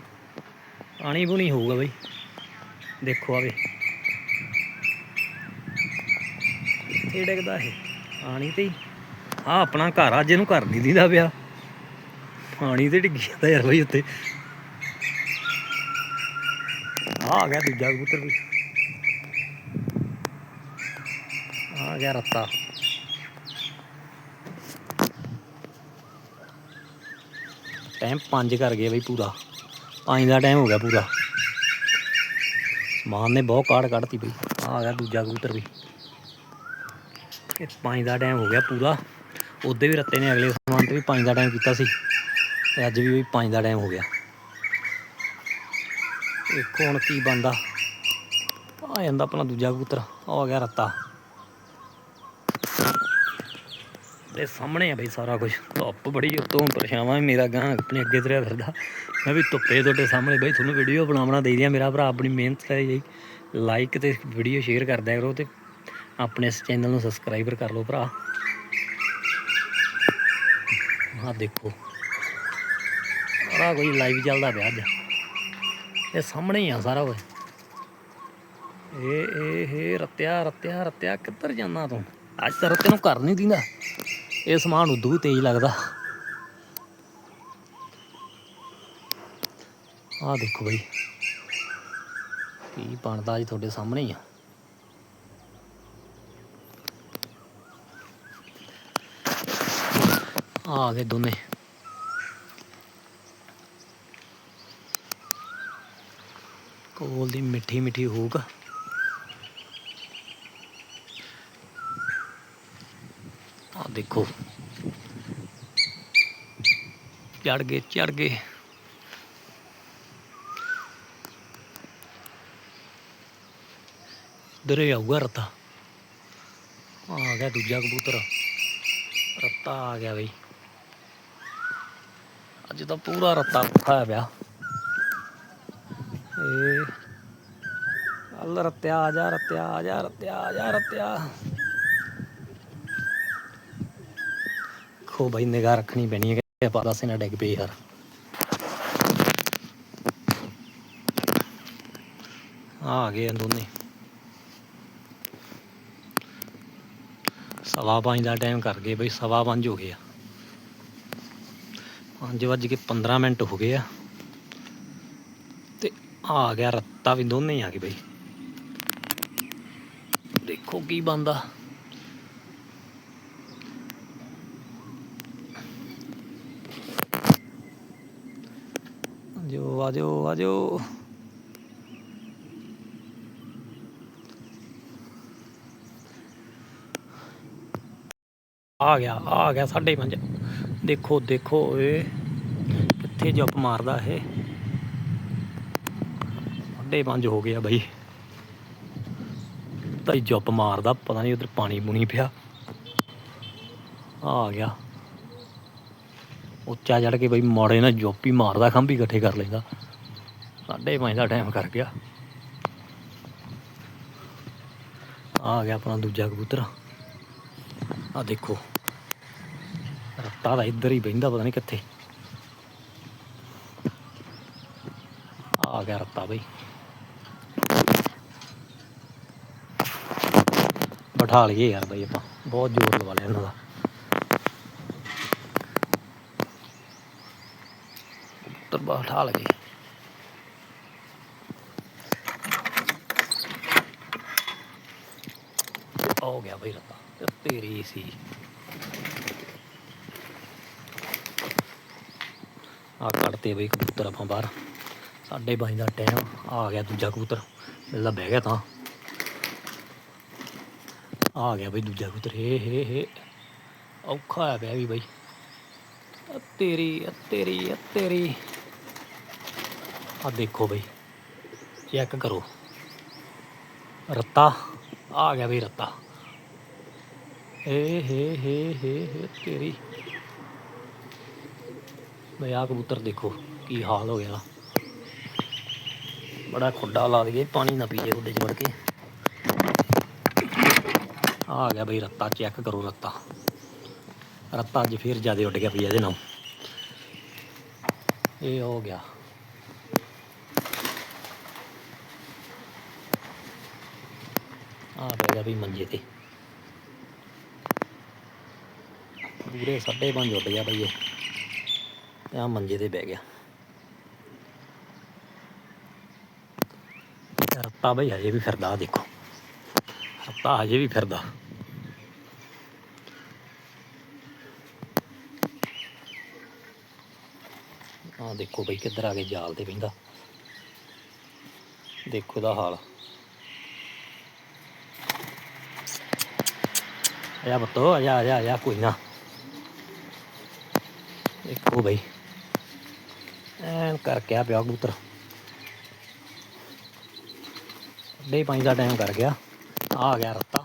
ਪਾਣੀ ਬੁਣੀ ਹੋਊਗਾ ਬਈ। ਦੇਖੋ ਆਵੇ ਕਿੱਥੇ ਡਿੱਗਦਾ ਇਹ? ਪਾਣੀ ਤੇ ਹੀ। ਆ ਆਪਣਾ ਘਰ ਆ ਜਿਹਨੂੰ ਘਰ ਨਹੀਂ ਦੀਦਾ ਪਿਆ। ਪਾਣੀ ਤੇ ਡਿੱਗੀ ਜਾਂਦਾ ਯਾਰ ਬਈ ਉੱਤੇ ਆ ਆ ਗਿਆ ਦੂਜਾ ਕਬੂਤਰ ਵੀ ਆ ਗਿਆ ਰੱਤਾ। ਟਾਈਮ 5 ਕਰ ਗਏ ਬਈ ਪੂਰਾ। 5 ਦਾ ਟਾਈਮ ਹੋ ਗਿਆ ਪੂਰਾ। ਸਮਾਨ ਨੇ ਬਹੁਤ ਕਾੜ ਕੱਢਤੀ ਬਈ। ਆ ਗਿਆ ਦੂਜਾ ਕਬੂਤਰ ਵੀ। ਇਹ 5 ਦਾ ਟਾਈਮ ਹੋ ਗਿਆ ਪੂਰਾ। ਉਹਦੇ ਵੀ ਰੱਤੇ ਨੇ ਅਗਲੇ ਸਮਾਨ ਤੇ ਵੀ 5 ਦਾ ਟਾਈਮ ਕੀਤਾ ਸੀ। ਤੇ ਅੱਜ ਵੀ 5 ਦਾ ਟਾਈਮ ਹੋ ਗਿਆ। ਦੇਖੋ ਹੁਣ ਕੀ ਬੰਦਾ ਆ ਜਾਂਦਾ ਆਪਣਾ ਦੂਜਾ ਕਬੂਤਰ। ਆ ਗਿਆ ਰੱਤਾ। ਤੇ ਸਾਹਮਣੇ ਆ ਬਈ ਸਾਰਾ ਕੁਝ ਧੁੱਪ ਬੜੀ ਉਤੋਂ ਪਰਛਾਵਾਂ ਮੇਰਾ ਗਾਂ ਆਪਣੇ ਅੱਗੇ ਤੁਰਿਆ ਫਿਰਦਾ। ਮੈਂ ਵੀ ਧੁੱਪੇ ਤੁਹਾਡੇ ਸਾਹਮਣੇ ਬਈ ਤੁਹਾਨੂੰ ਵੀਡੀਓ ਬਣਾਉਣਾ ਦੇ ਦਿਆ। ਮੇਰਾ ਭਰਾ ਆਪਣੀ ਮਿਹਨਤ ਹੈ ਜੀ। ਲਾਈਕ ਤੇ ਵੀਡੀਓ ਸ਼ੇਅਰ ਕਰਦਿਆ ਕਰੋ ਤੇ ਆਪਣੇ ਇਸ ਚੈਨਲ ਨੂੰ ਸਬਸਕ੍ਰਾਈਬਰ ਕਰ ਲਓ ਭਰਾ। ਆਹ ਦੇਖੋ। ਸਾਰਾ ਕੋਈ ਲਾਈਵ ਚੱਲਦਾ ਪਿਆ ਅੱਜ। ਇਹ ਸਾਹਮਣੇ ਹੀ ਆ ਸਾਰਾ ਕੁਝ ਏ ਇਹ ਇਹ ਰੱਤਿਆ ਰੱਤਿਆ ਰੱਤਿਆ ਕਿੱਧਰ ਜਾਂਦਾ ਤੂੰ? ਅੱਜ ਤਾਂ ਰੱਤੇ ਨੂੰ ਘਰ ਨਹੀਂ ਦਿੰਦਾ। ਇਹ ਸਮਾਨ ਉਦੋਂ ਵੀ ਤੇਜ਼ ਲੱਗਦਾ। ਆਹ ਦੇਖੋ ਬਈ। ਕੀ ਬਣਦਾ ਅੱਜ ਤੁਹਾਡੇ ਸਾਹਮਣੇ ਹੀ ਆ। ਆ ਗਏ ਦੋਨੇ। ਕੋਲ ਦੀ ਮਿੱਠੀ ਮਿੱਠੀ ਹੋਊਗਾ। ਦੇਖੋ। ਚੜ ਗਏ ਚੜ ਗਏ। ਦਰੇ ਆਊਗਾ ਰਤਾ। ਆ ਗਿਆ ਦੂਜਾ ਕਬੂਤਰ। ਰੱਤਾ ਆ ਗਿਆ ਬਈ। ਅੱਜ ਤਾਂ ਪੂਰਾ ਰੱਤਾ ਖਾਇਆ ਪਿਆ। ਏ ਅੱਲ ਰੱਤਿਆ ਆ ਜਾ, ਰੱਤਿਆ ਆ ਜਾ, ਰੱਤਿਆ ਆ ਜਾ, ਰੱਤਿਆ। ਦੇਖੋ ਬਾਈ, ਨਿਗਾਹ ਰੱਖਣੀ ਪੈਣੀ ਹੈ ਕਿ ਆਪਾਂ ਦੱਸੇ ਨਾ ਡਿੱਗ ਪਈ ਯਾਰ। ਆ ਗਏ ਦੋਨੇ। ਸਵਾ ਪੰਜ ਦਾ ਟਾਈਮ ਕਰ ਗਏ ਬਈ, ਸਵਾ ਪੰਜ ਹੋ ਗਏ ਆ। ਪੰਜ ਵੱਜ ਕੇ 15 ਮਿੰਟ ਹੋ ਗਏ ਆ। ਤੇ ਆ ਗਿਆ ਰੱਤਾ ਵੀ ਦੋਨੇ ਆ ਗਏ ਬਈ। ਦੇਖੋ ਕੀ ਬੰਦਾ ਜੋ ਆਜੋ ਆਜੋ ਆ ਗਿਆ ਆ ਗਿਆ ਸਾਢੇ ਪੰਜ। ਦੇਖੋ ਦੇਖੋ, ਓਏ, ਕਿੱਥੇ ਜੱਪ ਮਾਰਦਾ ਇਹ। ਸਾਢੇ ਪੰਜ ਹੋ ਗਿਆ ਬਾਈ। ਤਾਂ ਜੱਪ ਮਾਰਦਾ, ਪਤਾ ਨਹੀਂ ਉਧਰ ਪਾਣੀ ਬੁਣੀ ਪਿਆ। ਆ ਗਿਆ। ਉੱਚਾ ਚੜ ਕੇ ਬਈ ਮਾੜੇ ਨਾਲ ਜੋਪੀ ਮਾਰਦਾ, ਖੰਭੀ ਇਕੱਠੇ ਕਰ ਲੈਂਦਾ। ਸਾਢੇ ਪੰਜ ਦਾ ਟਾਈਮ ਕਰ ਗਿਆ। ਆ ਗਿਆ ਆਪਣਾ ਦੂਜਾ ਕਬੂਤਰ। ਆ ਦੇਖੋ। ਰੱਤਾ ਦਾ ਇੱਧਰ ਹੀ ਬਹਿੰਦਾ, ਪਤਾ ਨਹੀਂ ਕਿੱਥੇ। ਆ ਗਿਆ ਰੱਤਾ ਬਈ। ਬਿਠਾ ਲਈਏ ਯਾਰ ਬਈ ਆਪਾਂ। ਬਹੁਤ ਜ਼ੋਰ ਲਵਾ ਲਿਆ ਇਹਨਾਂ ਦਾ। ਉੱਤਰ ਬਿਠਾ ਲਗੇ ਹੋ ਗਿਆ ਬਈ ਰੱਤਾ ਤੇ ਤੇਰੀ ਸੀ ਆ ਕੱਢਤੇ ਬਈ ਕਬੂਤਰ ਆਪਾਂ ਬਾਹਰ ਸਾਢੇ ਪੰਜ ਦਾ ਟਾਈਮ ਆ ਗਿਆ ਦੂਜਾ ਕਬੂਤਰ ਮਿਲਦਾ ਬਹਿ ਗਿਆ ਤਾਂ ਆ ਗਿਆ ਬਈ ਦੂਜਾ ਕਬੂਤਰ ਏ ਹੇ ਹੇ ਔਖਾ ਹੋਇਆ ਪਿਆ ਵੀ ਬਈ ਆ ਤੇਰੀ ਆ ਤੇਰੀ ਆ ਤੇਰੀ ਆ ਦੇਖੋ ਬਈ ਚੈੱਕ ਕਰੋ। ਰੱਤਾ, ਆ ਗਿਆ ਬਈ ਰੱਤਾ। ਏ ਹੇ ਹੇ ਹੇ ਹੇ, ਤੇਰੀ। ਬਈ ਆ ਕਬੂਤਰ ਦੇਖੋ, ਕੀ ਹਾਲ ਹੋ ਗਿਆ ਬੜਾ ਖੁੱਡਾ ਲਾ ਦਈਏ ਪਾਣੀ ਨਾ ਪੀਏ ਖੁੱਡੇ ਚ ਵੜ ਕੇ। ਆ ਗਿਆ ਬਈ ਰੱਤਾ ਚੈੱਕ ਕਰੋ ਰੱਤਾ। ਰੱਤਾ ਅੱਜ ਫੇਰ ਜਿਆਦੇ ਉੱਡ ਗਿਆ ਪਈ ਇਹਦੇ ਨਾਲ। ਇਹ ਹੋ ਗਿਆ। ਆ ਪੈ ਗਿਆ ਵੀ ਮੰਜੇ ਤੇ। ਪੂਰੇ ਸਾਢੇ ਪੰਜ ਉੱਡ ਗਿਆ ਬਈ ਇਹ। ਆ ਮੰਜੇ ਤੇ ਬਹਿ ਗਿਆ। ਰੱਤਾ ਬਈ ਹਜੇ ਵੀ ਫਿਰਦਾ ਦੇਖੋ। ਰੱਤਾ ਹਜੇ ਵੀ ਫਿਰਦਾ। ਆ ਦੇਖੋ ਬਈ ਕਿੱਧਰ ਆ ਕੇ ਜਾਲ ਤੇ ਪੈਂਦਾ ਦੇਖੋ ਦਾ ਹਾਲ। ਆਜਾ ਬੱਤੋ ਆਜਾ ਆਜਾ ਆਜਾ ਕੋਈ ਨਾ ਦੇਖੋ ਬਈ ਐਨ ਕਰਕੇ ਆ ਪਿਆ ਕਬੂਤਰ ਡੇ ਪੰਜ ਦਾ ਟਾਈਮ ਕਰ ਗਿਆ ਆ ਗਿਆ ਰੱਤਾ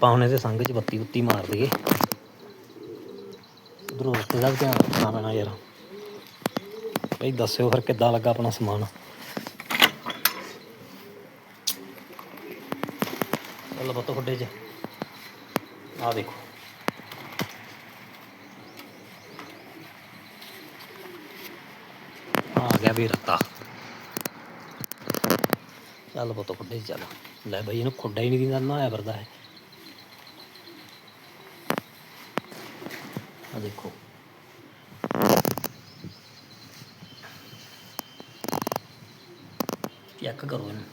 ਪਾਉਣੇ ਦੇ ਸੰਗ ਚ ਬੱਤੀ ਬੁੱਤੀ ਮਾਰ ਦਈਏ ਉਧਰੋਂ ਰਸਤੇ ਦਾ ਵੀ ਧਿਆਨ ਰੱਖਣਾ ਪੈਣਾ ਯਾਰ ਬਈ ਦੱਸਿਓ ਫਿਰ ਕਿੱਦਾਂ ਲੱਗਾ ਆਪਣਾ ਸਮਾਨ ਚੱਲ ਬੱਤੋ ਖੁੱਡੇ ਚ। ਆ ਦੇਖੋ। ਆ ਗਿਆ ਵੀ ਰੱਤਾ। ਚੱਲ ਬੱਤੋ ਖੁੱਡੇ ਚੱਲ। ਲੈ ਬਈ, ਇਹਨੂੰ ਖੁੱਡਾ ਹੀ ਨਹੀਂ ਦਿੰਦਾ ਨਾ ਆਇਆ ਫਿਰਦਾ ਹੈ ਆ ਦੇਖੋ। ਚੈੱਕ ਕਰੋ ਇਹਨੂੰ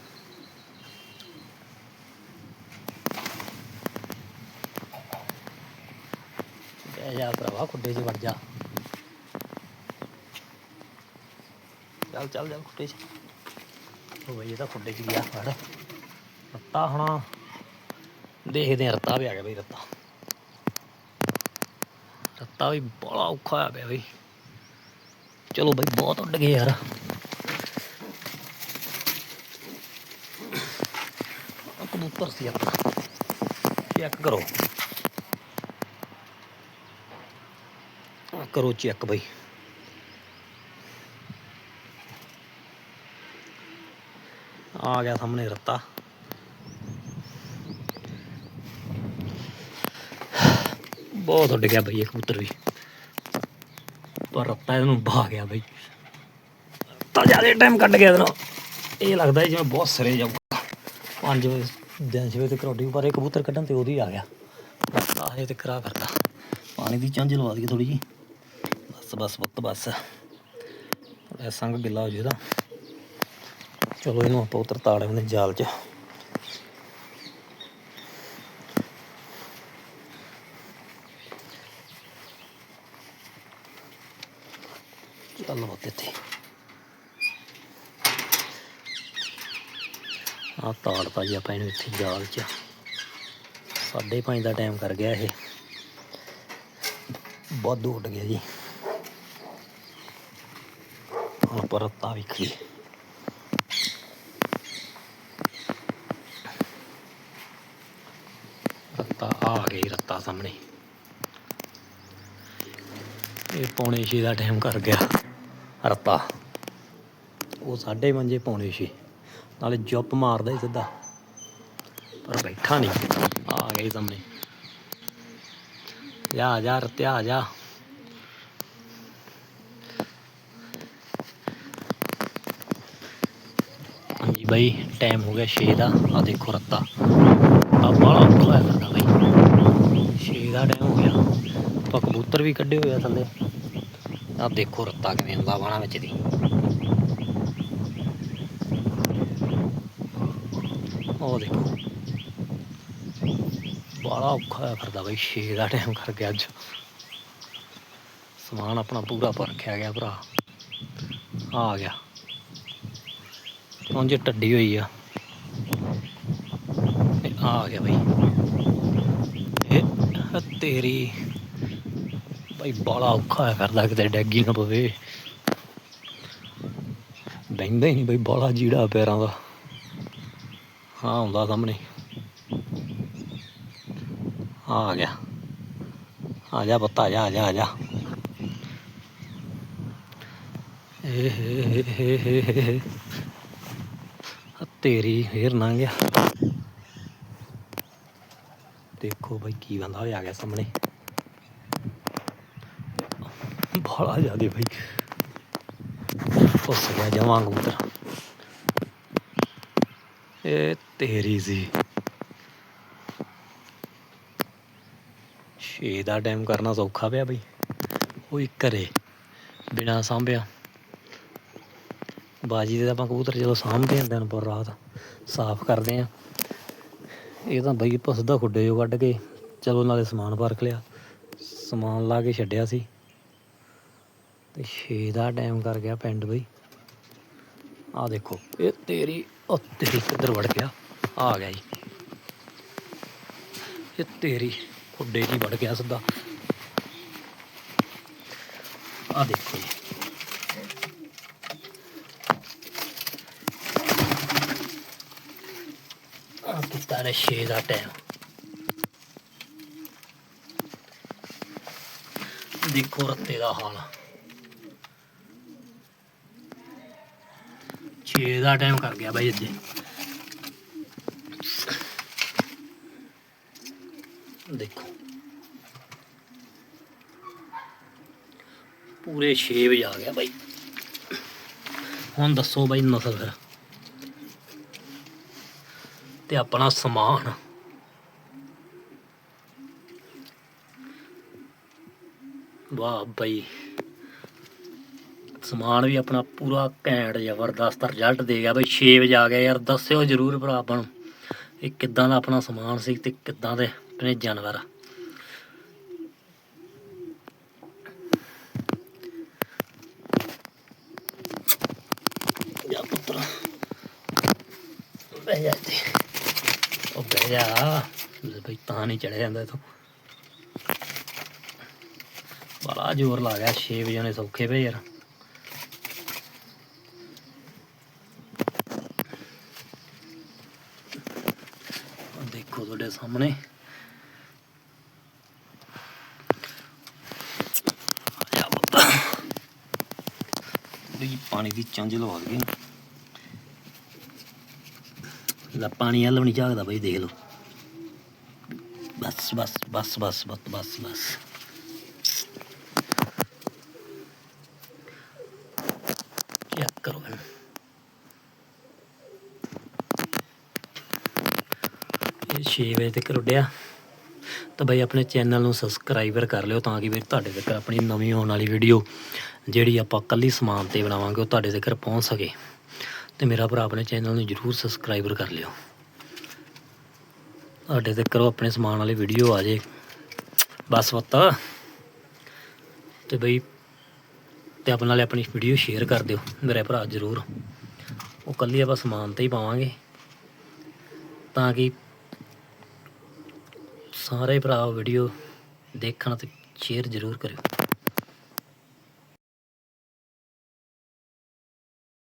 ਬਹਿ ਜਾ ਭਰਾਵਾ ਖੁੱਡੇ 'ਚ ਵੜ ਜਾ। ਚੱਲ ਚੱਲ ਚੱਲ ਖੁੱਡੇ 'ਚ। ਉਹ ਬਈ, ਇਹ ਤਾਂ ਖੁੱਡੇ 'ਚ ਗਿਆ, ਫੜ। ਰੱਤਾ ਹੁਣ। ਦੇਖਦੇ ਆ ਰੱਤਾ ਵੀ ਆ ਗਿਆ ਬਈ, ਰੱਤਾ। ਰੱਤਾ ਵੀ ਬੜਾ ਔਖਾ ਆ ਪਿਆ ਬਈ। ਚਲੋ ਬਈ, ਬਹੁਤ ਉੱਡ ਗਏ ਯਾਰ। ਕਬੂਤਰ ਸੀ ਆਪਣਾ। ਚੈੱਕ ਕਰੋ। ਕਰੋ ਚੈੱਕ ਬਈ। ਆ ਗਿਆ ਸਾਹਮਣੇ ਰੱਤਾ। ਬਹੁਤ ਉੱਡ ਗਿਆ ਬਈ ਇਹ ਕਬੂਤਰ ਵੀ। ਪਰ ਰੱਤਾ ਇਹਨੂੰ ਭਾ ਗਿਆ ਬਈ। ਤਾਂ ਜ਼ਿਆਦਾ ਟਾਈਮ ਕੱਢ ਗਿਆ ਇਹਦੇ ਨਾਲ। ਇਹ ਲੱਗਦਾ ਹੈ ਜਿਵੇਂ ਬਹੁਤ ਸਿਰੇ ਜਾਊਗਾ। 5 ਵਜੇ, ਦਿਨ ਛੇ ਵਜੇ ਤੇ ਕਰੋਡੀ ਪਰ ਇਹ ਕਬੂਤਰ ਕੱਢਣ ਤੇ ਉਹਦੀ ਆ ਗਿਆ। ਰੱਤਾ ਹਜੇ ਤੇ ਕਰਾ ਕਰਦਾ ਪਾਣੀ ਦੀ ਚੰਝ ਲਵਾ ਦਈਏ ਥੋੜੀ ਜੀ ਬਸ ਬਸ, ਪੁੱਤ, ਬਸ। ਥੋੜਾ ਸੰਗ ਗਿੱਲਾ ਹੋ ਜੂਦਾ ਚਲੋ ਇਹਨੂੰ ਆਪਾਂ ਉਤਰ ਤਾੜੇ ਨੇ ਜਾਲ 'ਚ। ਚੱਲ ਬੱਤੇ ਤੇ ਆ ਤਾੜ ਪਾਈ ਆਪਾਂ ਇਹਨੂੰ ਇੱਥੇ ਜਾਲ 'ਚ। ਸਾਢੇ ਪੰਜ ਦਾ ਟਾਈਮ ਕਰ ਗਿਆ ਇਹ। ਬਹੁਤ ਉੱਡ ਗਿਆ ਜੀ। ਹੁਣ ਪਰ ਰੱਤਾ ਵਿਖੀ ਰੱਤਾ ਆ ਗਈ ਰੱਤਾ ਸਾਹਮਣੇ ਇਹ ਪੌਣੇ ਛੇ ਦਾ ਟਾਈਮ ਕਰ ਗਿਆ ਰੱਤਾ ਉਹ ਸਾਢੇ ਮੰਜੇ ਪੌਣੇ ਛੇ ਨਾਲੇ ਜੁੱਪ ਮਾਰਦਾ ਹੀ ਸਿੱਧਾ ਪਰ ਬੈਠਾ ਨਹੀਂ ਆ ਗਈ ਸਾਹਮਣੇ ਜਾ ਜਾ ਰੱਤਿਆ ਆ ਜਾ ਹਾਂਜੀ ਬਾਈ ਟਾਈਮ ਹੋ ਗਿਆ 6 ਦਾ। ਆ ਦੇਖੋ ਰੱਤਾ। ਆ ਬਾਲਾ ਖੋਇਆ ਕਰਦਾ ਬਾਈ। 6 ਦਾ ਟਾਈਮ ਹੋ ਗਿਆ। ਆਪਾਂ ਕਬੂਤਰ ਵੀ ਕੱਢੇ ਹੋਏ ਆ ਥੱਲੇ। ਆ ਦੇਖੋ ਰੱਤਾ ਕਿਵੇਂ ਹੁੰਦਾ ਬਾਣਾ ਵਿੱਚ ਦੀ। ਉਹ ਦੇਖੋ। ਬਾਹਲਾ ਔਖਾ ਹੋਇਆ ਕਰਦਾ ਬਾਈ। 6 ਦਾ ਟਾਈਮ ਕਰ ਗਿਆ ਅੱਜ। ਸਮਾਨ ਆਪਣਾ ਪੂਰਾ ਪਰਖਿਆ ਗਿਆ ਭਰਾ। ਆ ਗਿਆ। ਹੁਣ ਜੇ ਟੱਡੀ ਹੋਈ ਆ। ਇਹ ਆ ਗਿਆ ਬਈ। ਇਹ ਤੇਰੀ। ਬਈ ਬਾਲਾ ਔਖਾ ਹੋਇਆ ਕਰਦਾ ਕਿਤੇ ਡੈਗੀ ਨਾ ਪਵੇ। ਬੈਂਦਾ ਹੀ ਨਹੀਂ ਬਈ ਬਾਲਾ ਜੀੜਾ ਪੈਰਾਂ ਦਾ। ਹਾਂ ਹੁੰਦਾ ਸਾਹਮਣੇ। ਆ ਗਿਆ। ਆ ਜਾ ਬੱਤਾ ਆ ਜਾ ਆ ਜਾ ਜਾ। ਏ ਹੇ ਹੇ ਹੇ ਹੇ ਤੇਰੀ ਫੇਰ ਨਾ ਗਿਆ। ਦੇਖੋ ਬਈ ਕੀ ਬੰਦਾ ਹੋਇਆ ਗਿਆ ਸਾਹਮਣੇ। ਬੜਾ ਜ਼ਿਆਦੇ ਬਈ। ਫਸ ਗਿਆ ਜਮਾਂ ਕਬੂਤਰ। ਇਹ ਤੇਰੀ ਸੀ। ਛੇ ਦਾ ਟਾਈਮ ਕਰਨਾ ਸੌਖਾ ਪਿਆ ਬਈ। ਉਹ ਹੀ ਘਰੇ, ਬਿਨਾ ਸਾਂਭਿਆ। ਬਾਜੀ ਦੇ ਤਾਂ ਆਪਾਂ ਕਬੂਤਰ ਜਦੋਂ ਸਾਂਭਦੇ ਹਾਂ ਦਿਨ ਪਰ ਰਾਤ, ਸਾਫ਼ ਕਰਦੇ ਆ ਇਹ ਤਾਂ ਬਈ ਆਪਾਂ ਸਿੱਧਾ ਖੁੱਡੇ ਜੋ ਕੱਢ ਕੇ ਚਲੋ ਨਾਲੇ ਸਮਾਨ ਪਰਖ ਲਿਆ। ਸਮਾਨ ਲਾ ਕੇ ਛੱਡਿਆ ਸੀ। ਤੇ 6 ਦਾ ਟਾਈਮ ਕਰ ਗਿਆ ਪਿੰਡ ਬਈ। ਆ ਦੇਖੋ, ਇਹ ਤੇਰੀ ਉਹ ਤੇਰੀ ਕਿੱਧਰ ਵੜ ਗਿਆ? ਆ ਗਿਆ ਜੀ। ਇਹ ਤੇਰੀ ਖੁੱਡੇ 'ਚ ਵੜ ਗਿਆ ਸਿੱਧਾ। ਆ ਦੇਖੋ ਜੀ। ਆ 6 ਦਾ ਟਾਈਮ ਦੇਖੋ ਰੱਤੇ ਦਾ ਹਾਲ। 6 ਦਾ ਟਾਈਮ ਕਰ ਗਿਆ ਬਾਈ ਅੱਜ। ਦੇਖੋ। ਪੂਰੇ 6 ਵਜੇ ਆ ਗਿਆ ਬਾਈ। ਹੁਣ ਦੱਸੋ ਬਾਈ ਨਸਲ ਫਿਰ। ਤੇ ਆਪਣਾ ਸਮਾਨ। ਵਾਹ ਬਾਈ। ਸਮਾਨ ਵੀ ਆਪਣਾ ਪੂਰਾ ਘੈਂਟ ਜ਼ਬਰਦਸਤ ਰਿਜ਼ਲਟ ਦੇ ਗਿਆ ਬਈ। 6 ਵਜੇ ਆ ਗਿਆ ਯਾਰ, ਦੱਸਿਓ ਜਰੂਰ ਭਰਾ ਆਪਾਂ ਨੂੰ ਇਹ ਕਿੱਦਾਂ ਦਾ ਆਪਣਾ ਸਮਾਨ ਸੀ ਤੇ ਕਿੱਦਾਂ ਦੇ ਆਪਣੇ ਜਾਨਵਰ। ਆ ਜਾ ਪੁੱਤਰ। ਬਹਿ ਜਾ ਇੱਥੇ। ਜਾ। ਬਈ ਤਾਂ ਨਹੀਂ ਚੜਿਆ ਜਾਂਦਾ ਇਥੋਂ। ਬੜਾ ਜ਼ੋਰ ਲਾ ਗਿਆ 6 ਵਜੇ ਨੇ ਸੌਖੇ ਪਏ ਯਾਰ। ਦੇਖੋ ਤੁਹਾਡੇ ਸਾਹਮਣੇ। ਪਾਣੀ ਦੀ ਚੰਜ ਲਵਾ ਦਈਏ। ਲੈ ਪਾਣੀ ਹਲ ਵੀ ਨਹੀਂ ਝਾਕਦਾ ਬਈ, ਦੇਖ ਲਓ। ਬਸ ਬਸ ਬਸ ਬਸ ਬਸ ਬਸ ਬਸ। ਚੈੱਕ ਕਰੋ ਇਹਨੂੰ। ਇਹ 6 ਵਜੇ ਤੱਕ ਉੱਡਿਆ ਤਾਂ ਬਈ ਆਪਣੇ ਚੈਨਲ ਨੂੰ ਸਬਸਕ੍ਰਾਈਬਰ ਕਰ ਲਿਓ ਤਾਂ ਕਿ ਵੀ ਤੁਹਾਡੇ ਤੱਕ ਆਪਣੀ ਨਵੀਂ ਆਉਣ ਵਾਲੀ ਵੀਡੀਓ ਜਿਹੜੀ ਆਪਾਂ ਕੱਲੀ ਸਮਾਨ ਤੇ ਬਣਾਵਾਂਗੇ, ਉਹ ਤੁਹਾਡੇ ਤੱਕ ਪਹੁੰਚ ਸਕੇ। ਤੇ ਮੇਰਾ ਭਰਾ ਆਪਣੇ ਚੈਨਲ ਨੂੰ ਜਰੂਰ ਸਬਸਕ੍ਰਾਈਬਰ ਕਰ ਲਿਓ। ਤੁਹਾਡੇ ਤੱਕ ਕਰੋ ਆਪਣੇ ਸਮਾਨ ਵਾਲੀ ਵੀਡੀਓ ਆ ਜੇ। ਬਸ ਪੁੱਤ। ਤੇ ਬਈ, ਤੇ ਆਪਣੇ ਨਾਲੇ ਆਪਣੀ ਵੀਡੀਓ ਸ਼ੇਅਰ ਕਰ ਦਿਓ, ਮੇਰੇ ਭਰਾ ਜਰੂਰ। ਉਹ ਕੱਲੀ ਆਪਾਂ ਸਮਾਨ ਤੇ ਹੀ ਪਾਵਾਂਗੇ। ਤਾਂ ਕਿ ਸਾਰੇ ਭਰਾ ਵੀਡੀਓ ਦੇਖਣ ਤੇ ਸ਼ੇਅਰ ਜ਼ਰੂਰ ਕਰਿਓ।